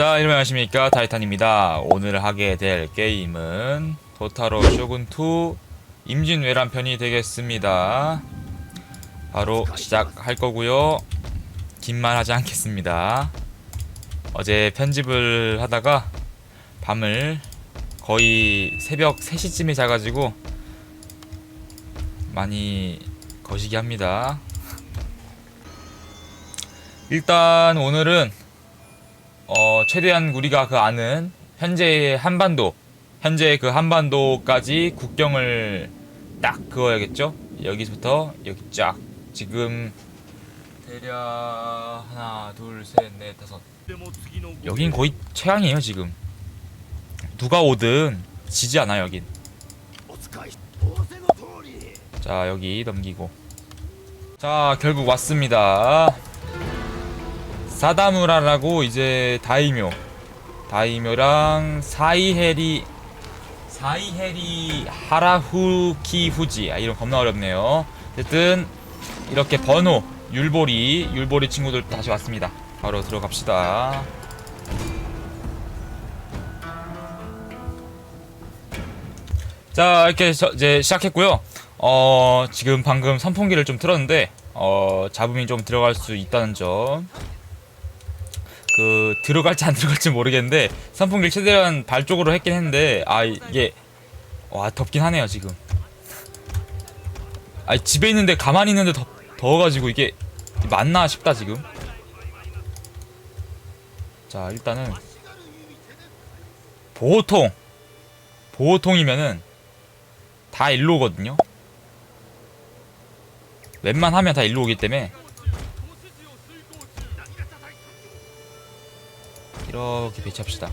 자, 여러분 안녕하십니까. 타이탄입니다. 오늘 하게 될 게임은 도타로 쇼군2 임진왜란 편이 되겠습니다. 바로 시작할 거고요. 긴말 하지 않겠습니다. 어제 편집을 하다가 밤을 거의 새벽 3시쯤에 자가지고 많이 거시기 합니다. 일단 오늘은 어, 최대한 우리가 그 아는 현재의 한반도, 현재 그 한반도까지 국경을 딱 그어야겠죠? 여기서부터 여기 쫙. 지금 대략 하나, 둘, 셋, 넷, 다섯. 여긴 거의 최강이에요 지금. 누가 오든 지지 않아 여긴. 자 여기 넘기고. 자 결국 왔습니다. 사다무라라고 이제 다이묘 다이묘랑 사이헤리 사이헤리 하라후키 후지. 아 이름 겁나 어렵네요. 어쨌든 이렇게 번호 율보리 율보리 친구들 다시 왔습니다. 바로 들어갑시다. 자 이렇게 저- 이제 시작했고요. 어 지금 방금 선풍기를 좀 틀었는데 어 잡음이 좀 들어갈 수 있다는 점 그 들어갈지 안 들어갈지 모르겠는데 선풍기를 최대한 발 쪽으로 했긴 했는데 아 이게 와 덥긴 하네요 지금. 아 집에 있는데 가만히 있는데 더, 더워가지고 이게 맞나 싶다 지금. 자 일단은 보통. 보통이면은 다 일로 오거든요. 웬만하면 다 일로 오기 때문에 이렇게 배치합시다.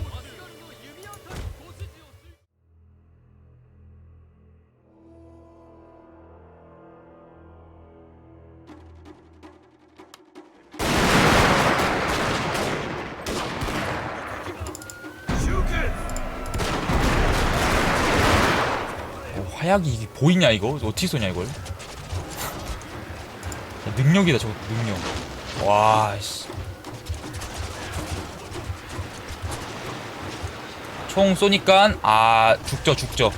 어, 화약이 이게 보이냐 이거? 어떻게 쏘냐 이걸? 능력이다 저거 능력. 와 씨. 총 쏘니까 아 죽죠 죽죠.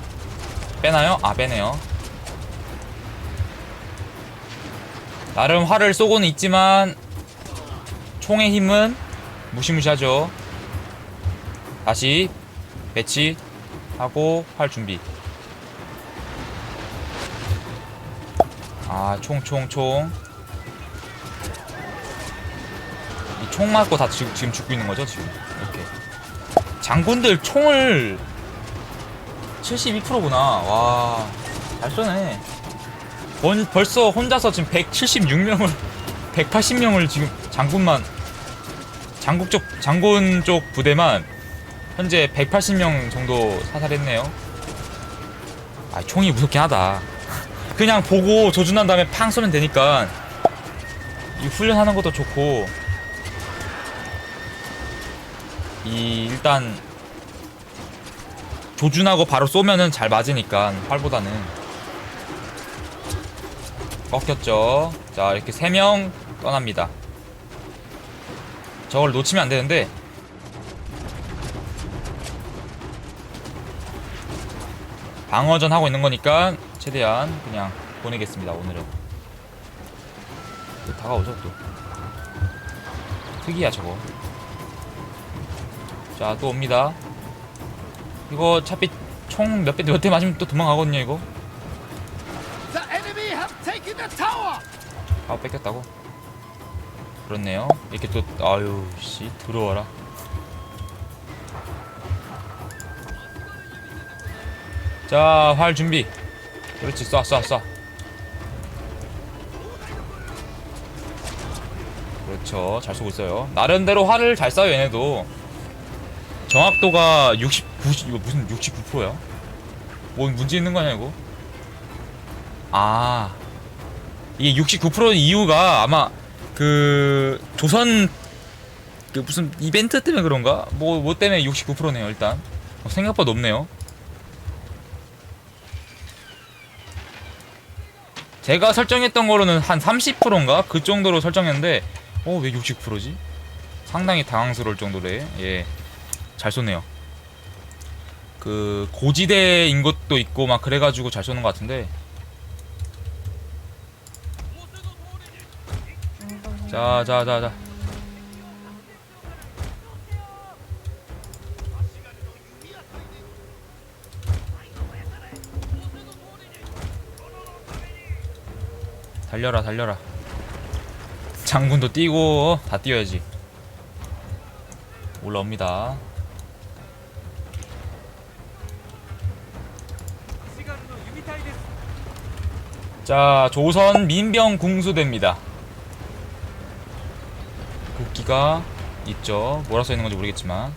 빼나요? 아 빼네요. 나름 활을 쏘고는 있지만 총의 힘은 무시무시하죠. 다시 배치하고 활 준비. 아 총 총 총. 이 총 맞고 다 지금, 지금 죽고 있는 거죠 지금 장군들 총을 72%구나. 와, 잘 쏘네. 벌, 벌써 혼자서 지금 176명을, 180명을 지금 장군만, 장국 쪽, 장군 쪽 부대만 현재 180명 정도 사살했네요. 아, 총이 무섭긴 하다. 그냥 보고 조준한 다음에 팡 쏘면 되니까 이 훈련하는 것도 좋고 이 일단 조준하고 바로 쏘면은 잘 맞으니까 활보다는. 꺾였죠. 자 이렇게 3명 떠납니다. 저걸 놓치면 안 되는데. 방어전 하고 있는 거니까 최대한 그냥 보내겠습니다 오늘은. 또 다가오죠 또. 특이야 저거 자, 또 옵니다. 이거 어차피 총 몇 대, 몇 대 맞으면 또 도망가거든요, 이거. The enemy have taken the tower! 아, 뺏겼다고? 그렇네요. 이렇게 또, 아유, 씨, 들어와라. 자, 활 준비. 그렇지, 쏴, 쏴, 쏴. 그렇죠. 잘 쏘고 있어요. 나름대로 활을 잘 쏴요, 얘네도. 정확도가 60, 90, 이거 무슨 69%야? 뭔 문제 있는 거냐, 이거? 아. 이게 69% 이유가 아마 그 조선 그 무슨 이벤트 때문에 그런가? 뭐, 뭐 때문에 69%네요, 일단. 어, 생각보다 높네요. 제가 설정했던 거로는 한 30%인가? 그 정도로 설정했는데, 어, 왜 69%지? 상당히 당황스러울 정도로 예 잘 쏘네요. 그 고지대인 것도 있고 막 그래가지고 잘 쏘는 것 같은데. 자, 자, 자, 자. 달려라, 달려라. 장군도 뛰고 어? 다 뛰어야지. 올라옵니다. 자, 조선 민병 궁수대입니다. 국기가 있죠. 뭐라 써 있는 건지 모르겠지만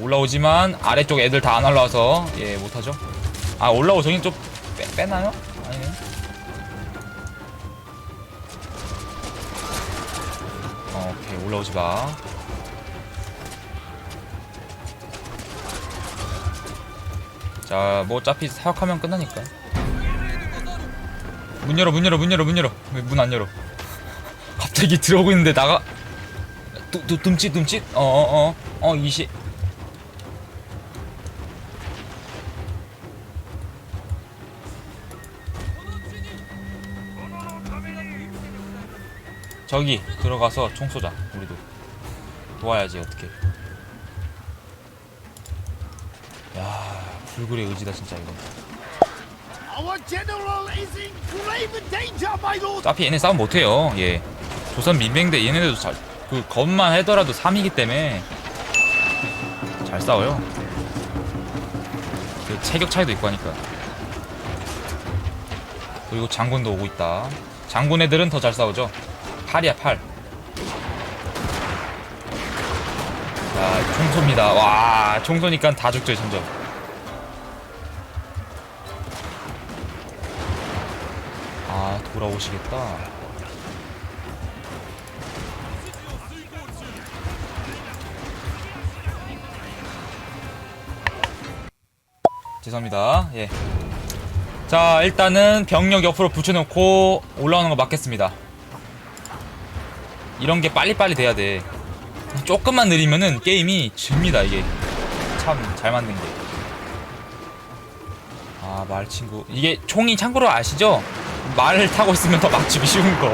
올라오지만 아래쪽 애들 다 안 올라와서 예 못하죠. 아 올라오 저긴 좀 빼, 빼나요? 아니네. 어, 오케이 올라오지 마. 자, 뭐 어차피 사역하면 끝나니까. 문 열어, 문 열어, 문 열어, 문 열어. 왜 문 안 열어? 갑자기 들어오고 있는데 나가. 두, 두, 둠칫, 둠칫. 어, 어, 어, 어, 이시. 저기 들어가서 총 쏘자. 우리도 도와야지 어떻게. 야, 불굴의 의지다 진짜 이거. 어차피 얘네 싸움 못해요. 예. 조선 민병대 얘네들도 잘, 그, 겁만 하더라도 3이기 때문에 잘 싸워요. 그 체격 차이도 있고 하니까. 그리고 장군도 오고 있다. 장군 애들은 더 잘 싸우죠. 8이야, 8. 자, 총소입니다. 와, 총소니까 다 죽죠, 점점. 돌아오시겠다. 죄송합니다. 예. 자, 일단은 병력 옆으로 붙여놓고 올라오는 거 막겠습니다. 이런 게 빨리빨리 돼야 돼. 조금만 느리면은 게임이 집니다, 이게. 참 잘 만든 게. 아, 말 친구. 이게 총이 참고로 아시죠? 말을 타고 있으면 더 막주기 쉬운 거.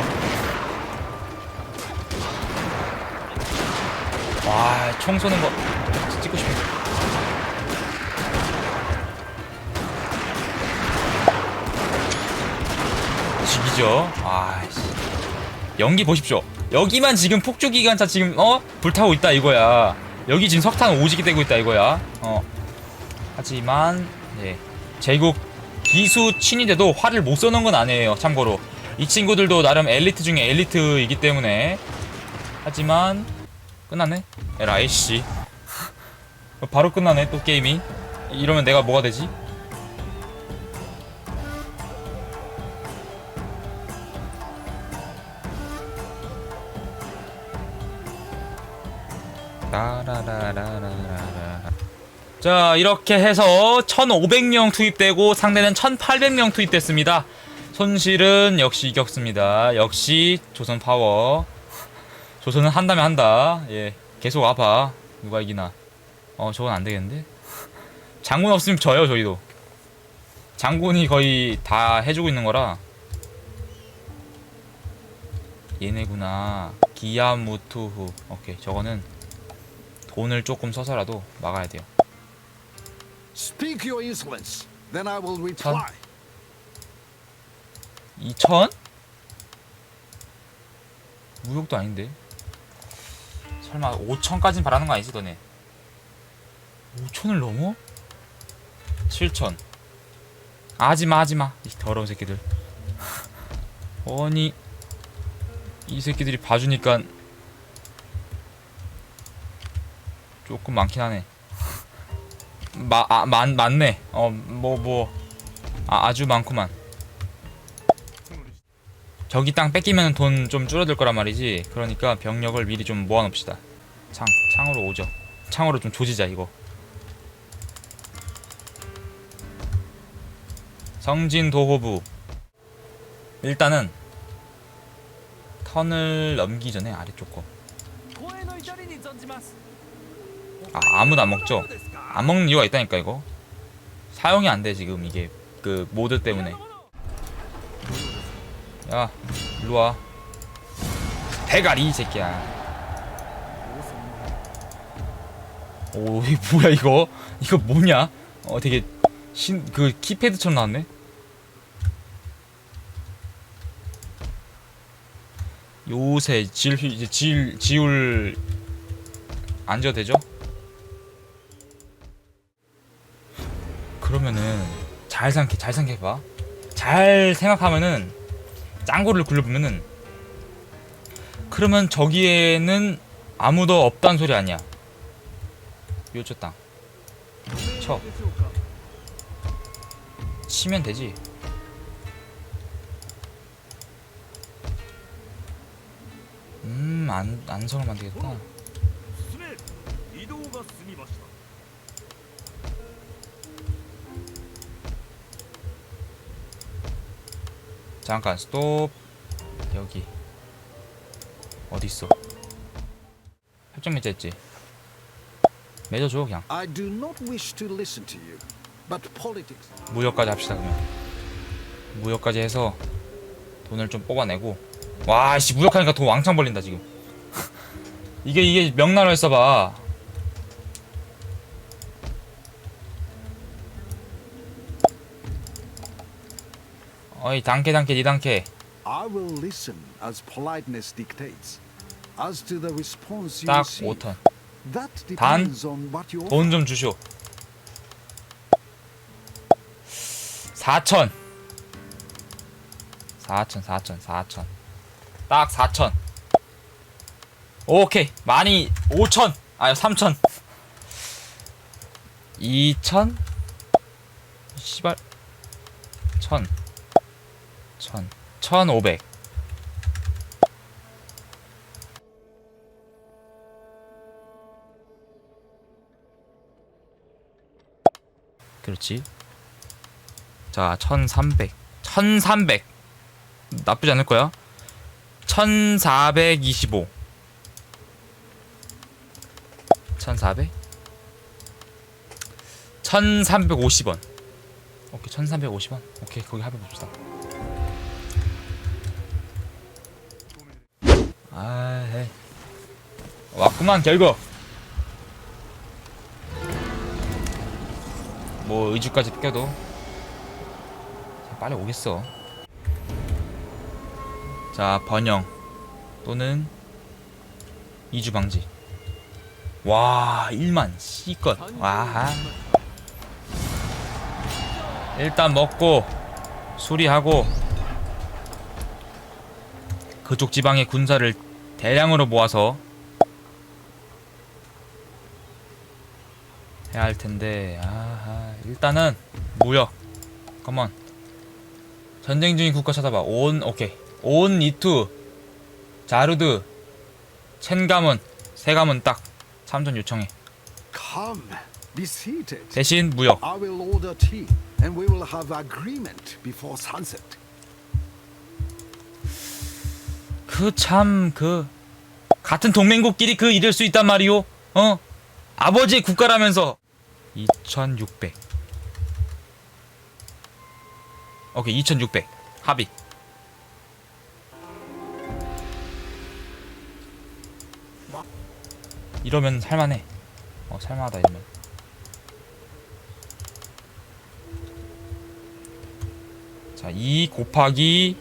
와, 총 쏘는 거 찍고 싶네. 죽이죠. 아씨. 연기 보십시오. 여기만 지금 폭주 기관차 지금 어 불타고 있다 이거야. 여기 지금 석탄 오지게 되고 있다 이거야. 어. 하지만 예 제국 기수 친위대도 화를 못 써놓은 건 아니에요. 참고로 이 친구들도 나름 엘리트 중에 엘리트이기 때문에 하지만 끝났네. 에라이 씨. 바로 끝나네 또 게임이. 이러면 내가 뭐가 되지? 라라라라라라. 자 이렇게 해서 1500명 투입되고 상대는 1800명 투입됐습니다. 손실은 역시 이겼습니다. 역시 조선 파워. 조선은 한다면 한다. 예 계속 와봐. 누가 이기나. 어 저건 안 되겠는데? 장군 없으면 져요 저희도. 장군이 거의 다 해주고 있는 거라. 얘네구나. 기야무투후. 오케이 저거는 돈을 조금 써서라도 막아야 돼요 Speak your insolence, then I will reply. 2천? 무역도 아닌데. 설마 5천까진 바라는 거 아니지 너네? 5천을 넘어? 7천. 하지마 하지마. 이 더러운 새끼들. 아니 이 새끼들이 봐주니까 조금 많긴 하네 마, 아, 많, 많네 어 뭐 뭐 아, 아주 많구만 저기 땅 뺏기면 돈 좀 줄어들 거란 말이지. 그러니까 병력을 미리 좀 모아놓읍시다. 창, 창으로 오죠. 창으로 좀 조지자 이거. 성진 도호부. 일단은 턴을 넘기 전에 아래쪽 거. 아 아무도 안 먹죠? 안 먹는 이유가 있다니까 이거. 사용이 안 돼 지금 이게 그 모드 때문에. 야 일로와. 대가리 이 새끼야. 오 이게 뭐야 이거? 이거 뭐냐? 어 되게 신 그 키패드처럼 나왔네? 요새 질 질 지울 안 지어도 되죠? 그러면은 잘 생각해 잘 생각해봐. 잘 생각하면은 짱구를 굴려보면은 그러면 저기에는 아무도 없단 소리 아니야. 요쪽 땅 쳐. 치면 되지. 음 안, 안성을 만들겠다 잠깐 스톱. 여기. 어디 있어? 협정 맺었지? 맺어줘 그냥. I do not wish to listen to you, but politics. 무역까지 합시다 그러면. 무역까지 해서 돈을 좀 뽑아내고. 와씨 무역하니까 돈 왕창 벌린다 지금. 이게 이게 명나라에 써봐 어이 단케 단케 니 단케 I will listen as politeness dictates. As to the response you 딱 receive, 5턴 that depends on what you offer. 돈좀 주쇼 4천 4천 4천 4천 딱 4천 오케이 많이 5천 아니 3천 2천 씨발 천 천, 천오백. 그렇지. 자, 천삼백. 천삼백. 나쁘지 않을 거야. 천사백이십오. 천사백. 천삼백오십 원. 오케이, 천삼백오십 원. 오케이, 거기 합의 봅시다. 아, 헤. 왔구만 결국. 뭐 의주까지 껴도 빨리 오겠어. 자 번영 또는 이주 방지. 와 1만 씨껏 와. 일단 먹고 수리하고 그쪽 지방의 군사를 대량으로 모아서 해야 할 텐데 아하 일단은 무역. 컴온 전쟁 중인 국가 찾아봐. 온 오케이. 온 이투 자루드 첸가문 세가문 딱 참전 요청해. 대신 무역 그참그 같은 동맹국끼리 그 이럴 수 있단 말이오. 어? 아버지의 국가라면서. 2600 오케이 2600 합의. 이러면 살만해. 어 살만하다 이러면. 자2 곱하기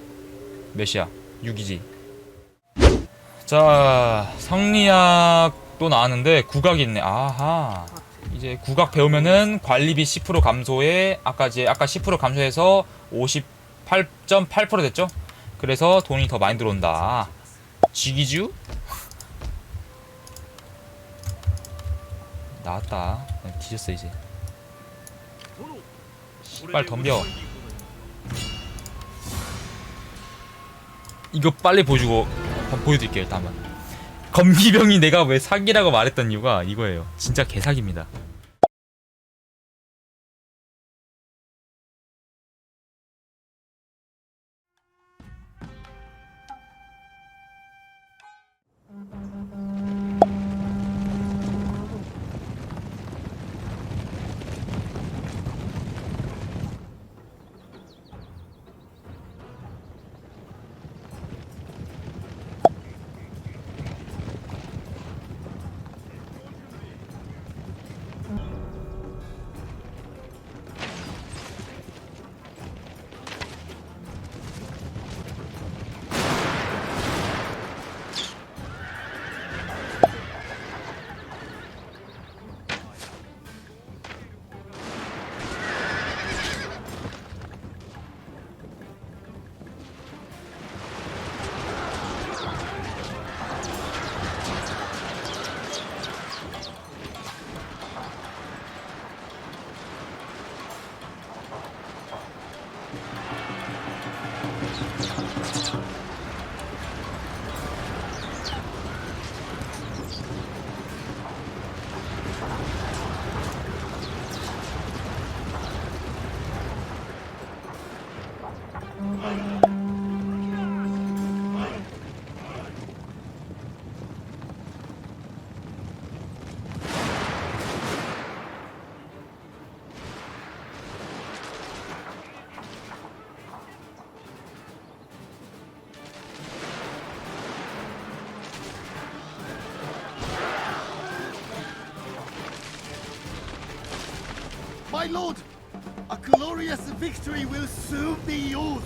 몇이야? 6이지 자 성리학도 나왔는데 국악이 있네. 아하. 이제 국악 배우면은 관리비 10% 감소에 아까 이제 아까 10% 감소해서 58.8% 됐죠? 그래서 돈이 더 많이 들어온다. 쥐기주? 나왔다. 네, 뒤졌어 이제. 殿 씨발 덤벼. 이거 빨리 보여주고 한번 보여드릴게요 일단 검기병이 내가 왜 사기라고 말했던 이유가 이거예요. 진짜 개사기입니다 lord, a glorious victory will soon be yours.